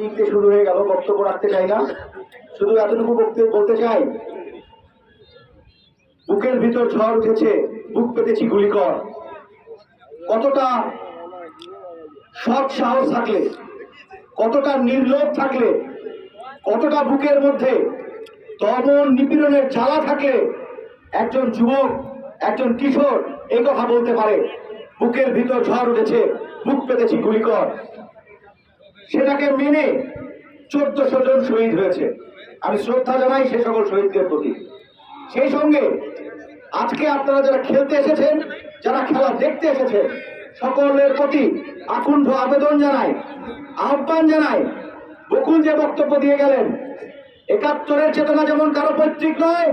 দিকতে শুরু হয়ে গেল, বক্তব্য রাখতে চাই না। শুধু এতটুকু বক্তব্য বলতে চাই, বুকের ভিতর ঝড় উঠেছে, বুক পেতেছি গুলি কর কতটা সৎ সাহস থাকলে, কতটা নির্লোভ থাকলে, কতটা বুকের মধ্যে দমন নিপীড়নের জ্বালা থাকলে একজন যুবক, একজন কিশোর এই কথা বলতে পারে, বুকের ভিতর ঝড় উঠেছে, বুক পেতেছি গুলি কর সেটাকে মেনে চোদ্দশো জন শহীদ হয়েছে। আমি শ্রদ্ধা জানাই সে সকল শহীদদের প্রতি। সেই সঙ্গে আজকে আপনারা যারা খেলতে এসেছেন, যারা খেলা দেখতে এসেছেন, সকলের প্রতি আকুণ্ঠ আবেদন জানাই, আহ্বান জানাই, বকুল যে বক্তব্য দিয়ে গেলেন, একাত্তরের চেতনা যেমন কারও পৈতৃক নয়,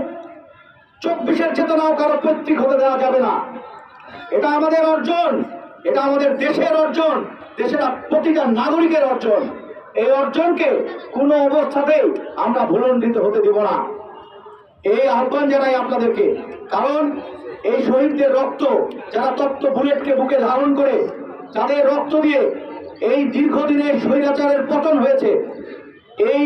চব্বিশের চেতনাও কারও পৈতৃক হতে দেওয়া যাবে না। এটা আমাদের অর্জন। এটা আমাদের দেশের অর্জন, দেশের প্রতিটা নাগরিকের অর্জন। এই অর্জনকে কোনো অবস্থাতেই আমরা ভুলণ্ডিত হতে দেব না। এই আহ্বান জানাই আপনাদেরকে। কারণ এই শহীদদের রক্ত, যারা তপ্ত বুলেটকে বুকে ধারণ করে যাদের রক্ত দিয়ে এই দীর্ঘদিনের স্বৈরাচারের পতন হয়েছে, এই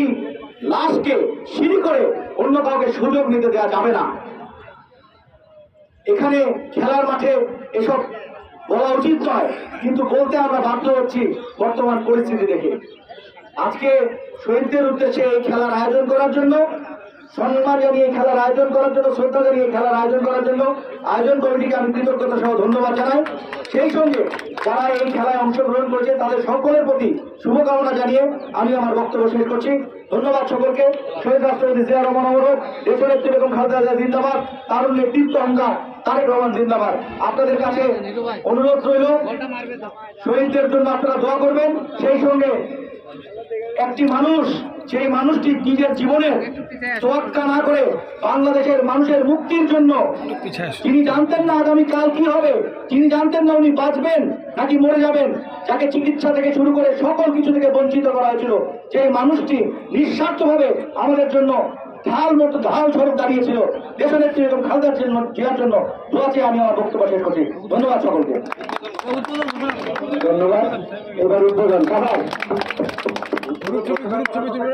লাশকে সিঁড়ি করে অন্য কাউকে সুযোগ নিতে দেওয়া যাবে না। এখানে খেলার মাঠে এসব বলা উচিত নয়, কিন্তু বলতে আমরা বাধ্য হচ্ছি বর্তমান পরিস্থিতি দেখে। আজকে শহীদদের উদ্দেশ্যে এই খেলার আয়োজন করার জন্য, সম্মান জানিয়ে খেলার আয়োজন করার জন্য, শ্রদ্ধা জানিয়ে খেলার আয়োজন করার জন্য আয়োজন কমিটিকে আমি কৃতজ্ঞতা সহ ধন্যবাদ জানাই। সেই সঙ্গে যারা এই খেলায় অংশগ্রহণ করেছে, তাদের সকলের প্রতি শুভকামনা জানিয়ে আমি আমার বক্তব্য শেষ করছি। ধন্যবাদ সকলকে। শহীদ রাষ্ট্রপতি জিয়া রহমান অমরক দেশনেত্রী বেগম খালেদা জিন্দাবাদ তারুণ নেতৃত্ব অঙ্গার তারেক রহমান জিন্দাবাদ। আপনাদের কাছে অনুরোধ রইল, শহীদদের জন্য আপনারা দোয়া করবেন, সেই সঙ্গে একটি মানুষ সেই মানুষটি নিজের জীবনের তোয়াক্কা না করে বাংলাদেশের মানুষের মুক্তির জন্য তিনি জানতেন না আগামী কাল কি হবে। তিনি জানতেন না উনি বাঁচবেন নাকি মরে যাবেন। যাকে চিকিৎসা থেকে শুরু করে সকল কিছু থেকে বঞ্চিত করা হয়েছিল। সেই মানুষটি নিঃস্বার্থভাবে আমাদের জন্য ঢাল মতো ঢাল স্বরূপ দাঁড়িয়েছিল। দেশনেত্রী এবং খালদার জন্য জিয়ার জন্য দোয়াতে আমি আমার বক্তব্য শেষ করছি। ধন্যবাদ সকলকে। ধন্যবাদ। এবার উদ্বোধন সবাই ছবি ছবি ছবি ছবি